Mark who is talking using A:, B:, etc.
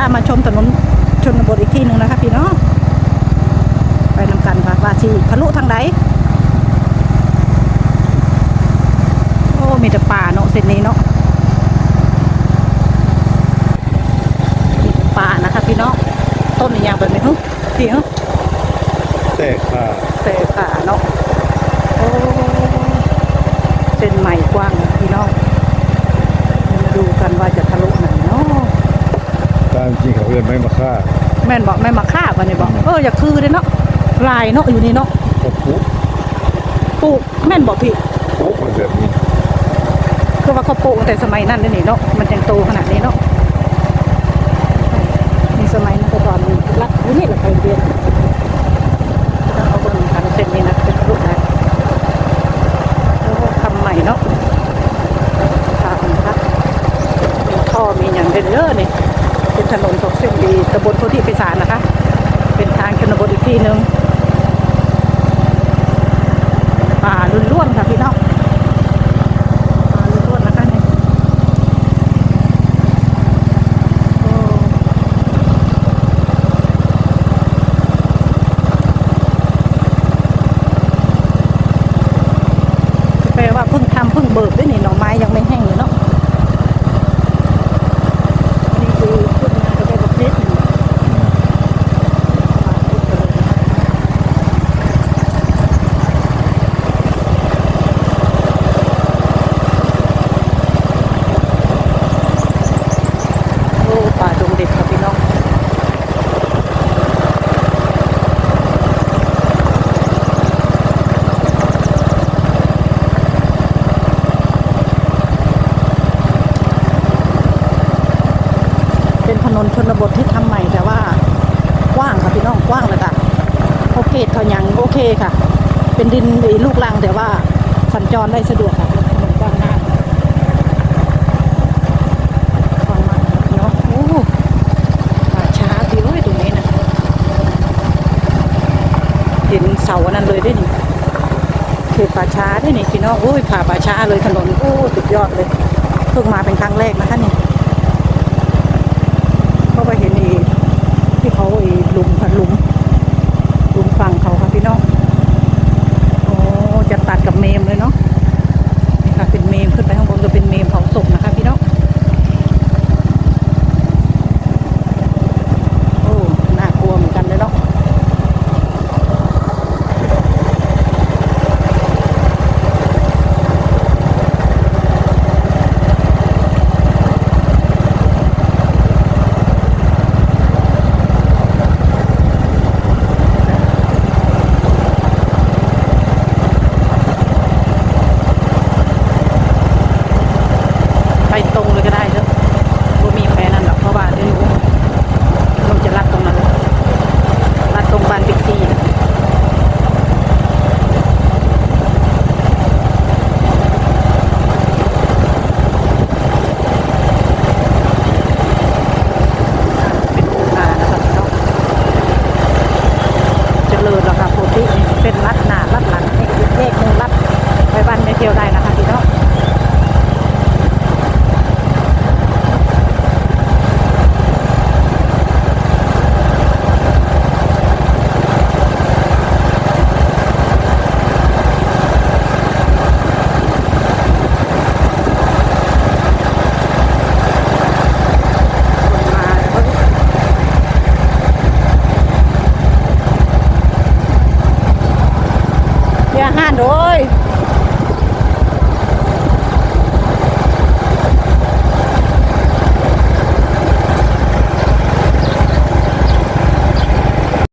A: ามาชมถนนชนบทอีกที่หนึ่งนะคะพี่น้องไปนำกันค่ะว่าชีทะลุทางใดโอ้มีแต่ป่าเนาะเส้นนี้เนาะมีแต่ป่านะคะพี่น้องต้นอีกอย่างแบบนี้ฮึพี่ฮึ
B: แต่ค่ะ
A: แต่ป่าเนาะโอ้เส้นใหม่กว้างนะพี่น้องมาดูกันว่าจะทะลุไหนเนาะ
B: ตาม จริงเขาเอื้อนไม่มาฆ่า
A: แม่นบอกแม่มาฆ่าวันนี้บอกเอออย่าคือเลยเนาะลายเนาะอยู่นี่เนาะ
B: ก็ปุ๊บ
A: ปลูกแม่นบอกพี่
B: ปุ๊บมันแบบนี้
A: คือว่าเขาปลูกตั้งแต่สมัยนั้นเลยนี่เนาะมันยังโตขนาดนี้เนาะมีสมัยนั้นก็ตอนรักอยู่นี่แหละไปเรียนแล้วเอาเบนทางเส้นนี้นะเป็นรูปนะโอ้ทำใหม่เนาะทางครับมีท่อมีอย่างเด่นเยอะนี่เป็น ถนนของเส้นดีตำบลโพธิพิสารนะคะ เป็นทางชนบทอีกที่หนึ่งป่าล้วนๆค่ะพี่น้องป่าล้วนๆนะคะเนี่ยแปลว่าเพิ่งทำเพิ่งเบิกด้วยนี่น่องเลยเนาะอันนี่คือขึ้นมาก็ได้ประเภทหนึ่งป่าพุทธเลยนะคะโอ้ป่าดงเด็ดค่ะพี่น้อง เป็ นบทที่ทำใหม่แต่ว่ากว้างค่ะพี่น้องกว้างเลยค่ะโอเคเขายังโอเคค่ะ เป็นดินไอ้ลูกรังแต่ว่าสัญจรได้สะดวกค่ะถนนกว้างมากกว้างมากเนาะโอ้ป่าช้าพี่เอ้ยตรงนี้นะเห็นเสาอันนั้นเลยได้นี่เขตป่าช้าได้นี่พี่น้องโอ้ยผ่าป่าช้าเลยถนน เ